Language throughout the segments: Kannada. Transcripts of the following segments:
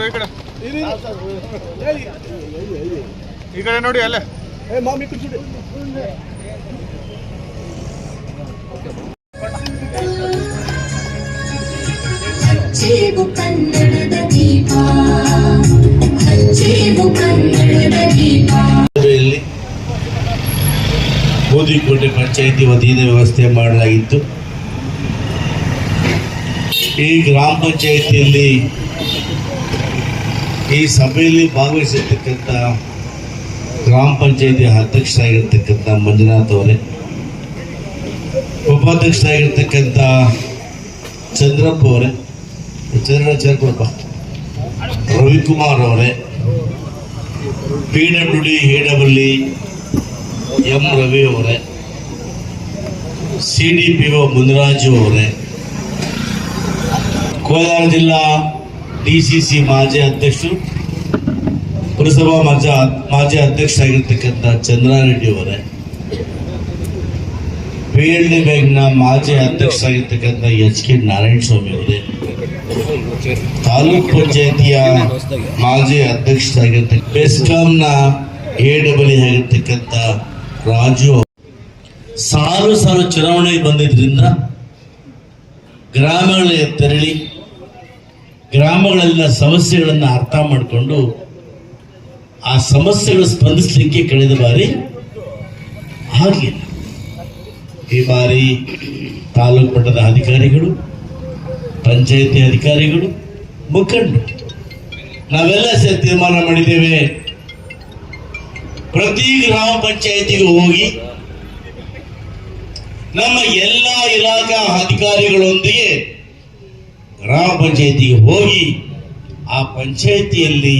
ನೋಡ್ರಿ ಈ ಕಡೆ. ಈ ಕಡೆ ನೋಡಿ ಅಲ್ಲೇ. ಮಾಮಿ ಕುಚ್ಚಿಡಿ ಹಚ್ಚೇವು ಕನ್ನಡದ ದೀಪ. ಹಚ್ಚೇವು ಕನ್ನಡದ ದೀಪ. ಸಭೆಯಲ್ಲಿ ಬೂದಿಕೋಟೆ ಪಂಚಾಯಿತಿ ವತಿಯಿಂದ ವ್ಯವಸ್ಥೆ ಮಾಡಲಾಗಿತ್ತು. ಈ ಗ್ರಾಮ ಪಂಚಾಯಿತಿಯಲ್ಲಿ ಈ ಸಭೆಯಲ್ಲಿ ಭಾಗವಹಿಸಿರ್ತಕ್ಕಂಥ ಗ್ರಾಮ ಪಂಚಾಯಿತಿ ಅಧ್ಯಕ್ಷರಾಗಿರ್ತಕ್ಕಂಥ ಮಂಜುನಾಥ್ ಅವರೇ, ಉಪಾಧ್ಯಕ್ಷರಾಗಿರ್ತಕ್ಕಂಥ ಚಂದ್ರಪ್ಪ ಅವರೇ ಚಂದ್ರ ಚಂದ್ರಪ್ಪ ರವಿಕುಮಾರ್ ಅವರೇ, P W D, A W M Ravi ಅವರೇ, C D P O Muniraju ಅವರೇ, ಕೋಲಾರ ಜಿಲ್ಲಾ ಡಿ ಸಿ ಸಿ ಮಾಜಿ ಅಧ್ಯಕ್ಷರು, ಪುರಸಭಾ ಮಾಜಿ ಮಾಜಿ ಅಧ್ಯಕ್ಷರಾಗಿರ್ತಕ್ಕಂಥ ಚಂದ್ರಾರೆಡ್ಡಿ ಅವರೇ, ಪಿ ಎಲ್ ಡಿ ಬ್ಯಾಂಕ್ನ ಮಾಜಿ ಅಧ್ಯಕ್ಷರಾಗಿರ್ತಕ್ಕಂಥ ಎಚ್ ಕೆ ನಾರಾಯಣ ಸ್ವಾಮಿ ಅವರೇ, ತಾಲೂಕ್ ಪಂಚಾಯತಿಯ ಮಾಜಿ ಅಧ್ಯಕ್ಷರಾಗಿರ್ತಕ್ಕ, ಬೆಸ್ಕಾಂನ ಎ ಡಬ್ಲ್ಯೂ ಆಗಿರ್ತಕ್ಕಂಥ ರಾಜು ಸಾಲು ಸಾಲು ಚುನಾವಣೆ ಬಂದಿದ್ದರಿಂದ ಗ್ರಾಮಗಳಿಗೆ ತೆರಳಿ ಗ್ರಾಮಗಳಲ್ಲಿನ ಸಮಸ್ಯೆಗಳನ್ನು ಅರ್ಥ ಮಾಡಿಕೊಂಡು ಆ ಸಮಸ್ಯೆಗಳು ಸ್ಪಂದಿಸಲಿಕ್ಕೆ ಕಳೆದ ಬಾರಿ ಆಗಲಿಲ್ಲ. ಈ ಬಾರಿ ತಾಲೂಕು ಮಟ್ಟದ ಅಧಿಕಾರಿಗಳು, ಪಂಚಾಯತಿ ಅಧಿಕಾರಿಗಳು ಮುಖಂಡರು ನಾವೆಲ್ಲ ಸೇರಿ ತೀರ್ಮಾನ ಮಾಡಿದ್ದೇವೆ. ಪ್ರತಿ ಗ್ರಾಮ ಪಂಚಾಯಿತಿಗೆ ಹೋಗಿ ನಮ್ಮ ಎಲ್ಲ ಇಲಾಖಾ ಅಧಿಕಾರಿಗಳೊಂದಿಗೆ ಗ್ರಾಮ ಪಂಚಾಯಿತಿಗೆ ಹೋಗಿ ಆ ಪಂಚಾಯತಿಯಲ್ಲಿ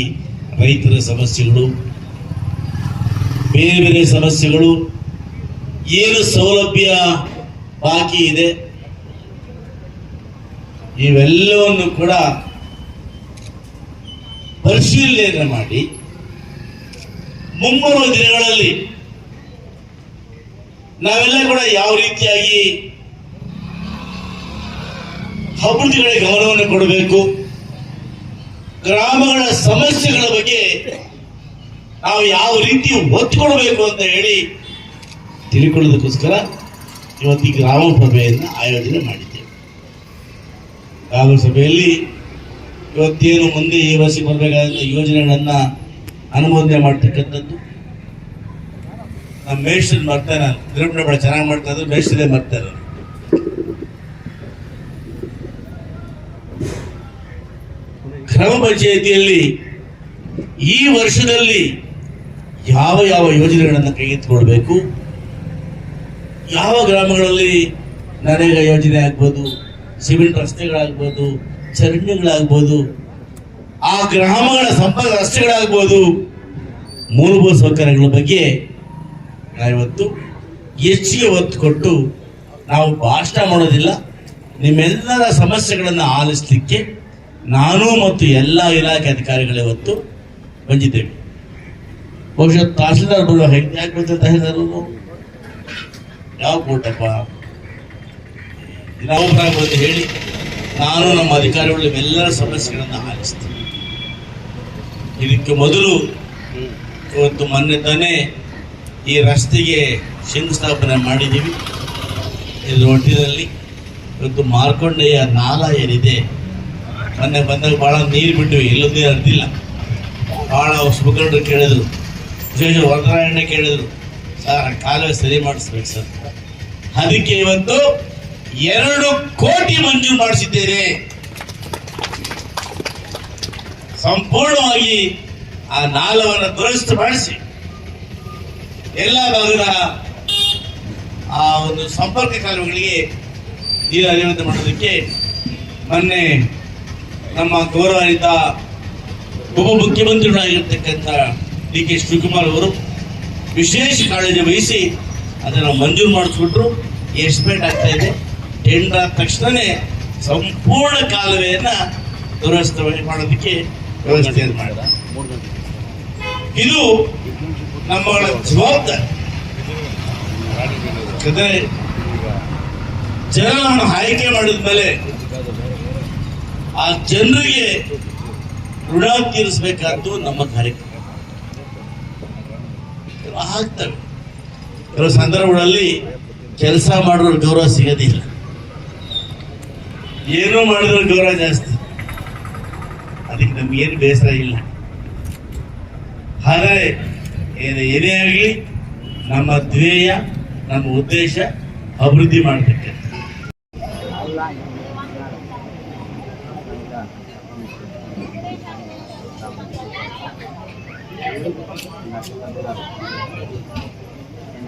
ರೈತರ ಸಮಸ್ಯೆಗಳು, ಬೇರೆ ಬೇರೆ ಸಮಸ್ಯೆಗಳು, ಏನು ಸೌಲಭ್ಯ ಬಾಕಿ ಇದೆ, ಇವೆಲ್ಲವನ್ನು ಕೂಡ ಪರಿಶೀಲನೆ ಮಾಡಿ ಮುಂಬರುವ ದಿನಗಳಲ್ಲಿ ನಾವೆಲ್ಲ ಕೂಡ ಯಾವ ರೀತಿಯಾಗಿ ಅಭಿವೃದ್ಧಿ ಗಮನವನ್ನು ಕೊಡಬೇಕು. ಗ್ರಾಮಗಳ ಸಮಸ್ಯೆಗಳ ಬಗ್ಗೆ ನಾವು ಯಾವ ರೀತಿ ಒತ್ತು ಕೊಡಬೇಕು ಅಂತ ಹೇಳಿ ತಿಳ್ಕೊಳ್ಳೋದಕ್ಕೋಸ್ಕರ ಇವತ್ತು ಈ ಗ್ರಾಮ ಸಭೆಯನ್ನು ಆಯೋಜನೆ ಮಾಡಿದ್ದೇವೆ. ಗ್ರಾಮ ಸಭೆಯಲ್ಲಿ ಇವತ್ತೇನು ಮುಂದೆ ಈ ವರ್ಷಕ್ಕೆ ಬರಬೇಕಾದ ಯೋಜನೆಗಳನ್ನು ಅನುಮೋದನೆ ಮಾಡ್ತಕ್ಕಂಥದ್ದು. ನಮ್ಮ ಮೇಷ್ಟ್ರನ್ನ ಬರ್ತಾರೆ ನಿರೂಪಣೆ ಬಹಳ ಚೆನ್ನಾಗಿ ಮಾಡ್ತಾ ಇದ್ರು ಮೇಷ್ಟ್ರೇ ಬರ್ತಾರೆ ಗ್ರಾಮ ಪಂಚಾಯಿತಿಯಲ್ಲಿ ಈ ವರ್ಷದಲ್ಲಿ ಯಾವ ಯಾವ ಯೋಜನೆಗಳನ್ನು ಕೈಗೆತ್ತಿಕೊಳ್ಬೇಕು ಯಾವ ಗ್ರಾಮಗಳಲ್ಲಿ ನರೇಗಾ ಯೋಜನೆ ಆಗ್ಬೋದು, ಸಿಮೆಂಟ್ ರಸ್ತೆಗಳಾಗ್ಬೋದು, ಚರಂಡಿಗಳಾಗ್ಬೋದು, ಆ ಗ್ರಾಮಗಳ ಸಂಪರ್ಕ ರಸ್ತೆಗಳಾಗ್ಬೋದು, ಮೂಲಭೂತ ಸೌಕರ್ಯಗಳ ಬಗ್ಗೆ ನಾವಿವತ್ತು ಹೆಚ್ಚಿಗೆ ಒತ್ತು ಕೊಟ್ಟು ನಾವು ಭಾಷಣ ಮಾಡೋದಿಲ್ಲ. ನಿಮ್ಮೆಲ್ಲರ ಸಮಸ್ಯೆಗಳನ್ನು ಆಲಿಸಲಿಕ್ಕೆ ನಾನು ಮತ್ತು ಎಲ್ಲ ಇಲಾಖೆ ಅಧಿಕಾರಿಗಳು ಇವತ್ತು ಬಂದಿದ್ದೇವೆ. ಬಹುಶಃ ತಹಸೀಲ್ದಾರ್ ಬರುವ ಹೆಂಗೆ ಯಾವ ಕೋಟಪ್ಪ? ನಾವು ಹೇಳಿ, ನಾನು ನಮ್ಮ ಅಧಿಕಾರಿಗಳು ಎಲ್ಲರ ಸಮಸ್ಯೆಗಳನ್ನು ಆಲಿಸ್ತೀನಿ. ಇದಕ್ಕೆ ಮೊದಲು ಇವತ್ತು ಮೊನ್ನೆ ತಾನೇ ಈ ರಸ್ತೆಗೆ ಶಂಕುಸ್ಥಾಪನೆ ಮಾಡಿದ್ದೀವಿ. ಇದರ ಒಟ್ಟಿನಲ್ಲಿ ಇವತ್ತು ಮಾರ್ಕೊಂಡೆಯ ನಾಲ ಏನಿದೆ ಮೊನ್ನೆ ಬಂದಾಗ ಭಾಳ ನೀರು ಬಿಟ್ಟಿವಿ ಇಲ್ಲದೇ ನೀರು ಹರಿದಿಲ್ಲ ಭಾಳ ಮುಖಂಡರು ಕೇಳಿದ್ರು. ವಿಶೇಷ ವರದರಾಯಣ್ಣ ಕೇಳಿದ್ರು. ಸರ್, ಕಾಲುವೆ ಸರಿ ಮಾಡಿಸ್ಬೇಕು ಸರ್. ಅದಕ್ಕೆ ಇವತ್ತು ಎರಡು ಕೋಟಿ ಮಂಜೂರು ಮಾಡಿಸಿದ್ದೇನೆ. ಸಂಪೂರ್ಣವಾಗಿ ಆ ನಾಲವನ್ನು ದುರಸ್ತು ಮಾಡಿಸಿ. ಎಲ್ಲ ಭಾಗದ ಆ ಒಂದು ಸಂಪರ್ಕ ಕಾಲುವೆಗಳಿಗೆ ನೀರು ಅರಿವಂತೆ ಮಾಡೋದಕ್ಕೆ ಮೊನ್ನೆ ನಮ್ಮ ಗೌರವಾನ್ವಿತ ಉಪಮುಖ್ಯಮಂತ್ರಿಗಳಾಗಿರ್ತಕ್ಕಂಥ ಡಿ ಕೆ ಶಿವಕುಮಾರ್ ಅವರು ವಿಶೇಷ ಕಾಳಜಿ ವಹಿಸಿ ಅದನ್ನು ಮಂಜೂರು ಮಾಡಿಸ್ಬಿಟ್ರು. ಎಸ್ಟಿಮೇಟ್ ಆಗ್ತಾ ಇದೆ. ಟೆಂಡರ್ ಆದ ತಕ್ಷಣವೇ ಸಂಪೂರ್ಣ ಕಾಲುವೆಯನ್ನು ದುರಸ್ತವಾಗಿ ಮಾಡೋದಕ್ಕೆ ವ್ಯವಸ್ಥೆ ಮಾಡಿದ? ಇದು ನಮ್ಮಗಳ ಜವಾಬ್ದಾರಿ. ಜನರನ್ನು ಆಯ್ಕೆ ಮಾಡಿದ ಮೇಲೆ ಆ ಜನರಿಗೆ ಋಣ ತೀರಿಸಬೇಕಾದ್ದು ನಮ್ಮ ಕಾರ್ಯಕ್ರಮ. ಆಗ್ತವೆ. ಕೆಲವು ಸಂದರ್ಭಗಳಲ್ಲಿ ಕೆಲಸ ಮಾಡೋರು ಗೌರವ ಸಿಗೋದಿಲ್ಲ. ಏನೋ ಮಾಡಿದ್ರು ಗೌರವ ಜಾಸ್ತಿ. ಅದಕ್ಕೆ ನಮ್ಗೇನು ಬೇಸರ ಇಲ್ಲ. ಆದರೆ, ಏನು ಏನೇ ಆಗಲಿ, ನಮ್ಮ ಧ್ಯೇಯ, ನಮ್ಮ ಉದ್ದೇಶ ಅಭಿವೃದ್ಧಿ ಮಾಡತಕ್ಕಂಥ Thank you.